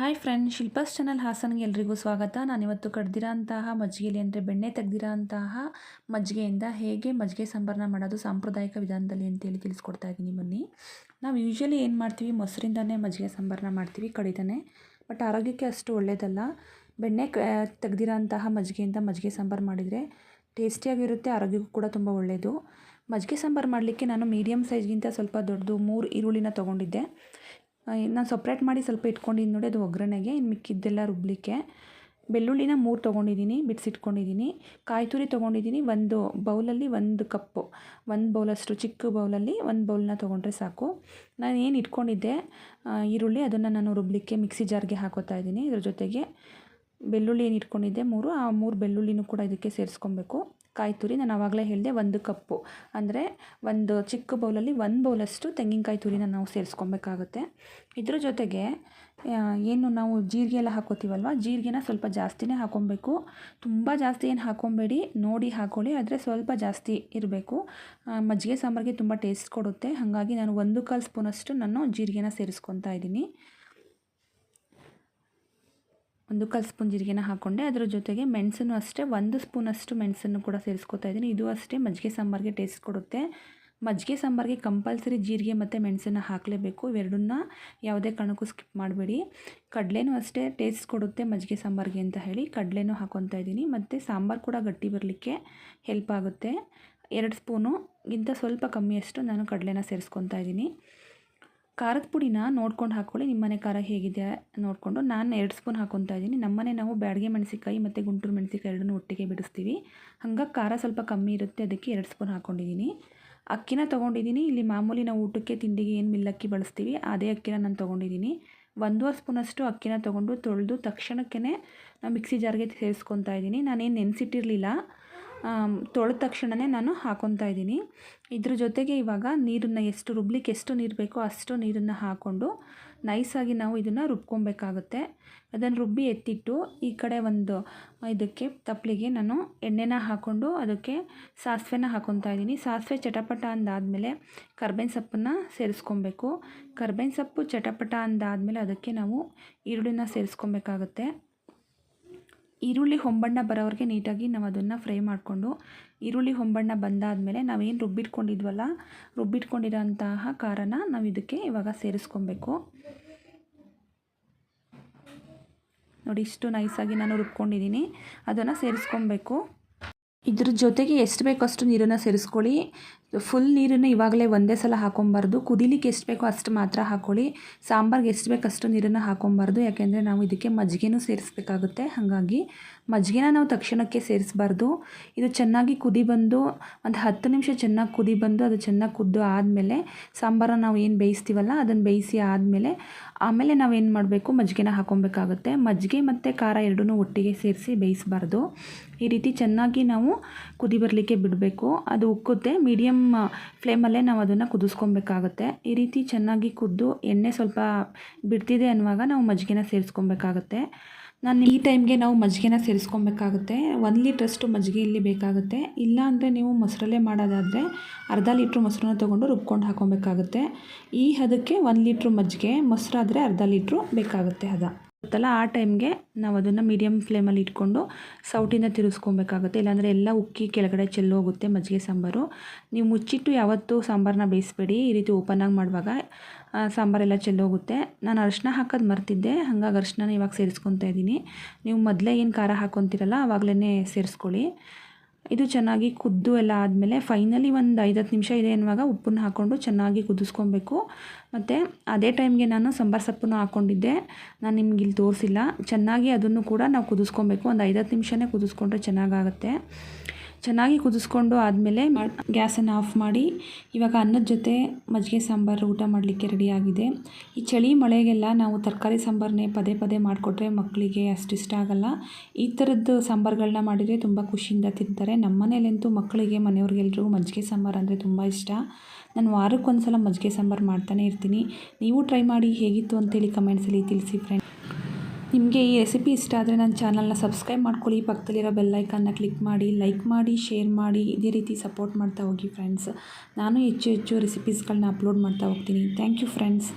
Hi friend Shilpa's channel ಹಾಸನ್ಗೆ ಎಲ್ರಿಗೂ ಸ್ವಾಗತ. ನಾನಿವತ್ತು ಕಡ್ದಿರೋಂತಹ, ಮಜ್ಜಿಗೆಲಿ ಅಂದರೆ ಬೆಣ್ಣೆ ತೆಗ್ದಿರೋಂತಹ ಮಜ್ಜಿಗೆಯಿಂದ ಹೇಗೆ ಮಜ್ಜಿಗೆ ಸಾಂಬಾರನ್ನ ಮಾಡೋದು ಸಾಂಪ್ರದಾಯಿಕ ವಿಧಾನದಲ್ಲಿ ಅಂತೇಳಿ ತಿಳಿಸ್ಕೊಡ್ತಾ ಇದ್ದೀನಿ. ಬನ್ನಿ. ನಾವು ಯೂಶ್ವಲಿ ಏನು ಮಾಡ್ತೀವಿ? ಮೊಸರಿಂದನೇ ಮಜ್ಜಿಗೆ ಸಾಂಬಾರನ್ನ ಮಾಡ್ತೀವಿ, ಕಡಿತಾನೆ. ಬಟ್ ಆರೋಗ್ಯಕ್ಕೆ ಅಷ್ಟು ಒಳ್ಳೆಯದಲ್ಲ ಬೆಣ್ಣೆ ಕ, ತೆಗ್ದಿರೋಂತಹ ಮಜ್ಜಿಗೆಯಿಂದ ಮಜ್ಜಿಗೆ ಸಾಂಬಾರು ಮಾಡಿದರೆ ಟೇಸ್ಟಿಯಾಗಿರುತ್ತೆ, ಆರೋಗ್ಯಕ್ಕೂ ಕೂಡ ತುಂಬ ಒಳ್ಳೆಯದು ಮಜ್ಜಿಗೆ ಸಾಂಬಾರು ಮಾಡಲಿಕ್ಕೆ ನಾನು ಮೀಡಿಯಮ್ ಸೈಜ್ಗಿಂತ ಸ್ವಲ್ಪ ದೊಡ್ಡದು ಮೂರು ಈರುಳ್ಳಿನ ತೊಗೊಂಡಿದ್ದೆ. ನಾನು ಸಪ್ರೇಟ್ ಮಾಡಿ ಸ್ವಲ್ಪ ಇಟ್ಕೊಂಡಿದ್ದೀನಿ ನೋಡಿ, ಅದು ಒಗ್ಗರಣೆಗೆ. ಇನ್ನು ಮಿಕ್ಕಿದ್ದೆಲ್ಲ ರುಬ್ಬಲಿಕ್ಕೆ ಬೆಳ್ಳುಳ್ಳಿನ ಮೂರು ತೊಗೊಂಡಿದ್ದೀನಿ ಬಿಡಿಸಿಟ್ಕೊಂಡಿದ್ದೀನಿ ಕಾಯಿ ತುರಿ ತೊಗೊಂಡಿದ್ದೀನಿ ಒಂದು ಬೌಲಲ್ಲಿ ಒಂದು ಕಪ್ಪು. ಒಂದು ಬೌಲಷ್ಟು ಚಿಕ್ಕ ಬೌಲಲ್ಲಿ ಒಂದು ಬೌಲನ್ನ ತೊಗೊಂಡ್ರೆ ಸಾಕು. ನಾನು ಏನು ಇಟ್ಕೊಂಡಿದ್ದೆ ಈರುಳ್ಳಿ ಅದನ್ನು ನಾನು ರುಬ್ಬಲಿಕ್ಕೆ ಮಿಕ್ಸಿ ಜಾರ್ಗೆ ಹಾಕೋತಾ ಇದ್ದೀನಿ. ಇದ್ರ ಜೊತೆಗೆ ಬೆಳ್ಳುಳ್ಳಿ ಏನು ಇಟ್ಕೊಂಡಿದ್ದೆ, ಮೂರು. ಆ ಮೂರು ಬೆಳ್ಳುಳ್ಳಿನೂ ಕೂಡ ಇದಕ್ಕೆ ಸೇರಿಸ್ಕೊಬೇಕು. ಕಾಯಿ ತುರಿ ನಾನು ಆವಾಗಲೇ ಹೇಳಿದೆ ಒಂದು ಕಪ್ಪು. ಅಂದರೆ ಒಂದು ಚಿಕ್ಕ ಬೌಲಲ್ಲಿ ಒಂದು ಬೌಲಷ್ಟು ತೆಂಗಿನಕಾಯಿ ತುರಿನ ನಾವು ಸೇರಿಸ್ಕೊಬೇಕಾಗುತ್ತೆ. ಇದ್ರ ಜೊತೆಗೆ ಏನು ನಾವು ಜೀರಿಗೆ ಎಲ್ಲ ಹಾಕೋತೀವಲ್ವ? ಜೀರಿಗೆನ ಸ್ವಲ್ಪ ಜಾಸ್ತಿನೇ ಹಾಕೊಬೇಕು. ತುಂಬ ಜಾಸ್ತಿ ಏನು ಹಾಕೊಬೇಡಿ, ನೋಡಿ ಹಾಕೊಳ್ಳಿ, ಆದರೆ ಸ್ವಲ್ಪ ಜಾಸ್ತಿ ಇರಬೇಕು. ಮಜ್ಜಿಗೆ ಸಾಂಬಾರಿಗೆ ತುಂಬ ಟೇಸ್ಟ್ ಕೊಡುತ್ತೆ. ಹಾಗಾಗಿ ನಾನು ಒಂದು ಕಾಲು ಸ್ಪೂನಷ್ಟು ನಾನು ಜೀರಿಗೆನ ಸೇರಿಸ್ಕೊತಾ ಇದ್ದೀನಿ. ಒಂದು ಕಲ್ ಸ್ಪೂನ್ ಜೀರಿಗೆನ ಹಾಕ್ಕೊಂಡೆ ಅದರ ಜೊತೆಗೆ ಮೆಣಸನ್ನು ಅಷ್ಟೇ, ಒಂದು ಸ್ಪೂನಷ್ಟು ಮೆಣಸನ್ನು ಕೂಡ ಸೇರಿಸ್ಕೊತಾ ಇದ್ದೀನಿ. ಇದು ಅಷ್ಟೇ ಮಜ್ಜಿಗೆ ಸಾಂಬಾರಿಗೆ ಟೇಸ್ಟ್ ಕೊಡುತ್ತೆ. ಮಜ್ಜಿಗೆ ಸಾಂಬಾರಿಗೆ ಕಂಪಲ್ಸರಿ ಜೀರಿಗೆ ಮತ್ತು ಮೆಣಸನ್ನು ಹಾಕಲೇಬೇಕು. ಇವೆರಡನ್ನ ಯಾವುದೇ ಕಾರಣಕ್ಕೂ ಸ್ಕಿಪ್ ಮಾಡಬೇಡಿ. ಕಡಲೆನೂ ಅಷ್ಟೇ ಟೇಸ್ಟ್ ಕೊಡುತ್ತೆ ಮಜ್ಜಿಗೆ ಸಾಂಬಾರಿಗೆ ಅಂತ ಹೇಳಿ. ಕಡಲೆನೂ ಹಾಕೊತಾ ಇದ್ದೀನಿ. ಮತ್ತು ಸಾಂಬಾರು ಕೂಡ ಗಟ್ಟಿ ಬರಲಿಕ್ಕೆ ಹೆಲ್ಪ್ ಆಗುತ್ತೆ. ಎರಡು ಸ್ಪೂನು, ಗಿಂತ ಸ್ವಲ್ಪ ಕಮ್ಮಿಯಷ್ಟು ನಾನು ಕಡಲೆನ ಸೇರಿಸ್ಕೊತಾ ಇದ್ದೀನಿ. ಖಾರದ ಪುಡಿನ ನೋಡ್ಕೊಂಡು ಹಾಕ್ಕೊಳ್ಳಿ. ನಿಮ್ಮನೆ ಖಾರ ಹೇಗಿದೆ ನೋಡಿಕೊಂಡು ನಾನು ಎರಡು ಸ್ಪೂನ್ ಹಾಕೊತಾ ಇದ್ದೀನಿ. ನಮ್ಮನೆ ನಾವು ಬ್ಯಾಡಿಗೆ ಮೆಣಸಿಕಾಯಿ ಮತ್ತು ಗುಂಟೂರು ಮೆಣಸಿಕಾಯಿ ಎರಡನ್ನೂ ಒಟ್ಟಿಗೆ ಬಿಡಿಸ್ತೀವಿ. ಹಂಗಾಗಿ ಖಾರ ಸ್ವಲ್ಪ ಕಮ್ಮಿ ಇರುತ್ತೆ. ಅದಕ್ಕೆ ಎರಡು ಸ್ಪೂನ್ ಹಾಕ್ಕೊಂಡಿದ್ದೀನಿ ಅಕ್ಕಿನ ತೊಗೊಂಡಿದ್ದೀನಿ. ಇಲ್ಲಿ ಮಾಮೂಲಿ ನಾವು ಊಟಕ್ಕೆ ತಿಂಡಿಗೆ ಏನು ಮಿಲ್ಲಕ್ಕಿ ಬಳಸ್ತೀವಿ, ಅದೇ ಅಕ್ಕಿನ ನಾನು ತೊಗೊಂಡಿದ್ದೀನಿ. ಒಂದೂವರೆ ಸ್ಪೂನಷ್ಟು ಅಕ್ಕಿನ ತೊಗೊಂಡು ತೊಳೆದು ತಕ್ಷಣಕ್ಕೇ ನಾವು ಮಿಕ್ಸಿ ಜಾರ್ಗೆ ಸೇರಿಸ್ಕೊತಾ ಇದ್ದೀನಿ. ನಾನೇನು ನೆನೆಸಿಟ್ಟಿರಲಿಲ್ಲ. ತೊಳೆದ ತಕ್ಷಣವೇ ನಾನು ಹಾಕೊತಾ ಇದ್ದೀನಿ. ಇದ್ರ ಜೊತೆಗೆ ಇವಾಗ ನೀರನ್ನು ಎಷ್ಟು ರುಬ್ಲಿಕ್ಕೆ ಎಷ್ಟು ನೀರು ಬೇಕೋ ಅಷ್ಟು ನೀರನ್ನು ಹಾಕ್ಕೊಂಡು ನೈಸಾಗಿ ನಾವು ಇದನ್ನು ರುಬ್ಕೊಬೇಕಾಗುತ್ತೆ ಅದನ್ನು ರುಬ್ಬಿ ಎತ್ತಿಟ್ಟು ಈ ಕಡೆ ಒಂದು ಇದಕ್ಕೆ ತಪ್ಪಲಿಗೆ ನಾನು ಎಣ್ಣೆನ ಹಾಕ್ಕೊಂಡು ಅದಕ್ಕೆ ಸಾಸಿವೆನ ಹಾಕೊತಾ ಇದ್ದೀನಿ. ಸಾಸಿವೆ ಚಟಪಟ ಅಂದಾದಮೇಲೆ ಕರ್ಬೇವಿನ ಸೊಪ್ಪನ್ನು ಸೇರಿಸ್ಕೊಬೇಕು ಕರ್ಬೇವಿನ ಸೊಪ್ಪು ಚಟಪಟ ಅಂದಾದಮೇಲೆ ಅದಕ್ಕೆ ನಾವು ಈರುಳ್ಳಿನ ಸೇರಿಸ್ಕೊಬೇಕಾಗುತ್ತೆ ಈರುಳ್ಳಿ ಹೊಂಬಣ್ಣ ಬರೋವ್ರಿಗೆ ನೀಟಾಗಿ ನಾವು ಅದನ್ನು ಫ್ರೈ ಮಾಡಿಕೊಂಡು ಈರುಳ್ಳಿ ಹೊಂಬಣ್ಣ ಬಂದಾದಮೇಲೆ ನಾವೇನು ರುಬ್ಬಿಟ್ಕೊಂಡಿದ್ವಲ್ಲ, ರುಬ್ಬಿಟ್ಕೊಂಡಿರೋಂತಹ ಖಾರನ ನಾವು ಇದಕ್ಕೆ ಇವಾಗ ಸೇರಿಸ್ಕೊಬೇಕು. ನೋಡಿ, ಇಷ್ಟು ನೈಸಾಗಿ ನಾನು ರುಬ್ಕೊಂಡಿದ್ದೀನಿ. ಅದನ್ನು ಸೇರಿಸ್ಕೊಬೇಕು. ಇದ್ರ ಜೊತೆಗೆ ಎಷ್ಟು ಬೇಕೋ ಅಷ್ಟು ನೀರನ್ನು ಸೇರಿಸ್ಕೊಳ್ಳಿ. ಫುಲ್ ನೀರನ್ನು ಇವಾಗಲೇ ಒಂದೇ ಸಲ ಹಾಕೊಬಾರ್ದು. ಕುದಿಲಿಕ್ಕೆ ಎಷ್ಟು ಬೇಕೋ ಅಷ್ಟು ಮಾತ್ರ ಹಾಕ್ಕೊಳ್ಳಿ ಸಾಂಬಾರ್ಗೆ ಎಷ್ಟು ಬೇಕೋ ಅಷ್ಟು ನೀರನ್ನು ಹಾಕೊಬಾರ್ದು. ಯಾಕೆಂದರೆ ನಾವು ಇದಕ್ಕೆ ಮಜ್ಜಿಗೆನೂ ಸೇರಿಸ್ಬೇಕಾಗುತ್ತೆ. ಹಾಗಾಗಿ ಮಜ್ಜಿಗೆನ ನಾವು ತಕ್ಷಣಕ್ಕೆ ಸೇರಿಸಬಾರ್ದು. ಇದು ಚೆನ್ನಾಗಿ ಕುದಿ ಬಂದು ಒಂದು ಹತ್ತು ನಿಮಿಷ ಚೆನ್ನಾಗಿ ಕುದಿ ಬಂದು ಅದು ಚೆನ್ನಾಗಿ ಕುದ್ದು ಆದಮೇಲೆ ಸಾಂಬಾರ ನಾವು ಏನು ಬೇಯಿಸ್ತೀವಲ್ಲ ಅದನ್ನು ಬೇಯಿಸಿ ಆದಮೇಲೆ ಆಮೇಲೆ ನಾವೇನು ಮಾಡಬೇಕು? ಮಜ್ಜಿಗೆನ ಹಾಕೊಬೇಕಾಗುತ್ತೆ. ಮಜ್ಜಿಗೆ ಮತ್ತು ಖಾರ ಎರಡೂ ಒಟ್ಟಿಗೆ ಸೇರಿಸಿ ಬೇಯಿಸಬಾರ್ದು. ಈ ರೀತಿ ಚೆನ್ನಾಗಿ ನಾವು ಕುದಿ ಬರಲಿಕ್ಕೆ ಬಿಡಬೇಕು. ಅದು ಉಕ್ಕುತ್ತೆ. ಮೀಡಿಯಮ್ ಫ್ಲೇಮಲ್ಲೇ ನಾವು ಅದನ್ನು ಕುದಿಸ್ಕೊಬೇಕಾಗುತ್ತೆ. ಈ ರೀತಿ ಚೆನ್ನಾಗಿ ಕುದ್ದು ಎಣ್ಣೆ ಸ್ವಲ್ಪ ಬಿಡ್ತಿದೆ ಅನ್ನುವಾಗ ನಾವು ಮಜ್ಜಿಗೆನ ಸೇರಿಸ್ಕೊಬೇಕಾಗುತ್ತೆ. ನಾನು ಈ ಟೈಮ್ಗೆ ನಾವು ಮಜ್ಜಿಗೆನ ಸೇರಿಸ್ಕೊಬೇಕಾಗುತ್ತೆ. ಒಂದು ಲೀಟ್ರಷ್ಟು ಮಜ್ಜಿಗೆ ಇಲ್ಲಿ ಬೇಕಾಗುತ್ತೆ. ಇಲ್ಲ ಅಂದರೆ ನೀವು ಮೊಸರಲ್ಲೇ ಮಾಡೋದಾದರೆ ಅರ್ಧ ಲೀಟ್ರ್ ಮೊಸರನ್ನ ತೊಗೊಂಡು ರುಬ್ಕೊಂಡು ಹಾಕೊಬೇಕಾಗುತ್ತೆ. ಈ ಹದಕ್ಕೆ ಒಂದು ಲೀಟ್ರ್ ಮಜ್ಜಿಗೆ, ಮೊಸರಾದರೆ ಅರ್ಧ ಲೀಟ್ರು ಬೇಕಾಗುತ್ತೆ ಹದ. ಗೊತ್ತಲ್ಲ, ಆ ಟೈಮ್ಗೆ ನಾವು ಅದನ್ನು ಮೀಡಿಯಮ್ ಫ್ಲೇಮಲ್ಲಿ ಇಟ್ಕೊಂಡು ಸೌಟಿಂದ ತಿರುಗಿಸ್ಕೊಬೇಕಾಗುತ್ತೆ ಇಲ್ಲಾಂದರೆ ಎಲ್ಲ ಉಕ್ಕಿ ಕೆಳಗಡೆ ಚೆಲ್ಲೋಗುತ್ತೆ ಮಜ್ಜಿಗೆ ಸಾಂಬಾರು. ನೀವು ಮುಚ್ಚಿಟ್ಟು ಯಾವತ್ತೂ ಸಾಂಬಾರನ್ನ ಬೇಯಿಸ್ಬೇಡಿ. ಈ ರೀತಿ ಓಪನ್ ಆಗಿ ಮಾಡುವಾಗ ಸಾಂಬಾರೆಲ್ಲ ಚೆಲ್ಲೋಗುತ್ತೆ ನಾನು ಅರಿಶಿನ ಹಾಕೋದು ಮರ್ತಿದ್ದೆ. ಹಾಗಾಗಿ ಅರಿಶಿನ ಇವಾಗ ಸೇರಿಸ್ಕೊತಾ ಇದ್ದೀನಿ ನೀವು ಮೊದಲೇ ಏನು ಖಾರ ಹಾಕ್ಕೊತೀರಲ್ಲ ಆವಾಗಲೇ ಸೇರಿಸ್ಕೊಳ್ಳಿ. ಇದು ಚೆನ್ನಾಗಿ ಕುದ್ದು ಎಲ್ಲ ಆದಮೇಲೆ ಫೈನಲಿ ಒಂದು ಐದತ್ತು ನಿಮಿಷ ಇದೆ ಅನ್ನುವಾಗ ಉಪ್ಪನ್ನು ಹಾಕ್ಕೊಂಡು ಚೆನ್ನಾಗಿ ಕುದಿಸ್ಕೊಬೇಕು. ಮತ್ತು ಅದೇ ಟೈಮ್ಗೆ ನಾನು ಸಾಂಬಾರು ಸೊಪ್ಪನ್ನು ಹಾಕ್ಕೊಂಡಿದ್ದೆ ನಾನು ನಿಮ್ಗೆ ಇಲ್ಲಿ ತೋರಿಸಿಲ್ಲ. ಚೆನ್ನಾಗಿ ಅದನ್ನು ಕೂಡ ನಾವು ಕುದಿಸ್ಕೊಬೇಕು. ಒಂದು ಐದತ್ತು ನಿಮಿಷನೇ ಕುದಿಸ್ಕೊಂಡ್ರೆ ಚೆನ್ನಾಗಾಗುತ್ತೆ. ಚೆನ್ನಾಗಿ ಕುದಿಸ್ಕೊಂಡು ಆದಮೇಲೆ ಗ್ಯಾಸನ್ನು ಆಫ್ ಮಾಡಿ ಇವಾಗ ಅನ್ನದ ಜೊತೆ ಮಜ್ಜಿಗೆ ಸಾಂಬಾರು ಊಟ ಮಾಡಲಿಕ್ಕೆ ರೆಡಿಯಾಗಿದೆ ಈ ಚಳಿ ಮಳೆಗೆಲ್ಲ ನಾವು ತರಕಾರಿ ಸಾಂಬಾರನ್ನೇ ಪದೇ ಪದೇ ಮಾಡಿಕೊಟ್ರೆ ಮಕ್ಕಳಿಗೆ ಅಷ್ಟು ಇಷ್ಟ ಆಗಲ್ಲ. ಈ ಥರದ್ದು ಸಾಂಬಾರುಗಳನ್ನ ಮಾಡಿದರೆ ತುಂಬ ಖುಷಿಯಿಂದ ತಿಂತಾರೆ. ನಮ್ಮ ಮನೇಲಂತೂ ಮಕ್ಕಳಿಗೆ, ಮನೆಯವ್ರಿಗೆಲ್ರಿಗೂ ಮಜ್ಜಿಗೆ ಸಾಂಬಾರು ಅಂದರೆ ತುಂಬ ಇಷ್ಟ. ನಾನು ವಾರಕ್ಕೊಂದು ಸಲ ಮಜ್ಜಿಗೆ ಸಾಂಬಾರು ಮಾಡ್ತಾನೆ ಇರ್ತೀನಿ. ನೀವು ಟ್ರೈ ಮಾಡಿ ಹೇಗಿತ್ತು ಅಂತೇಳಿ ಕಮೆಂಟ್ಸಲ್ಲಿ ತಿಳಿಸಿ ಫ್ರೆಂಡ್ ನಿಮಗೆ ಈ ರೆಸಿಪಿ ಇಷ್ಟ ಆದರೆ ನನ್ನ ಚಾನಲ್ನ ಸಬ್ಸ್ಕ್ರೈಬ್ ಮಾಡ್ಕೊಳ್ಳಿ. ಪಕ್ಕದಲ್ಲಿರೋ ಬೆಲ್ಲೈಕನ್ನ ಕ್ಲಿಕ್ ಮಾಡಿ ಲೈಕ್ ಮಾಡಿ ಶೇರ್ ಮಾಡಿ, ಇದೇ ರೀತಿ ಸಪೋರ್ಟ್ ಮಾಡ್ತಾ ಹೋಗಿ ಫ್ರೆಂಡ್ಸ್ ನಾನು ಹೆಚ್ಚು ಹೆಚ್ಚು ರೆಸಿಪೀಸ್ಗಳನ್ನ ಅಪ್ಲೋಡ್ ಮಾಡ್ತಾ ಹೋಗ್ತೀನಿ. Thank you friends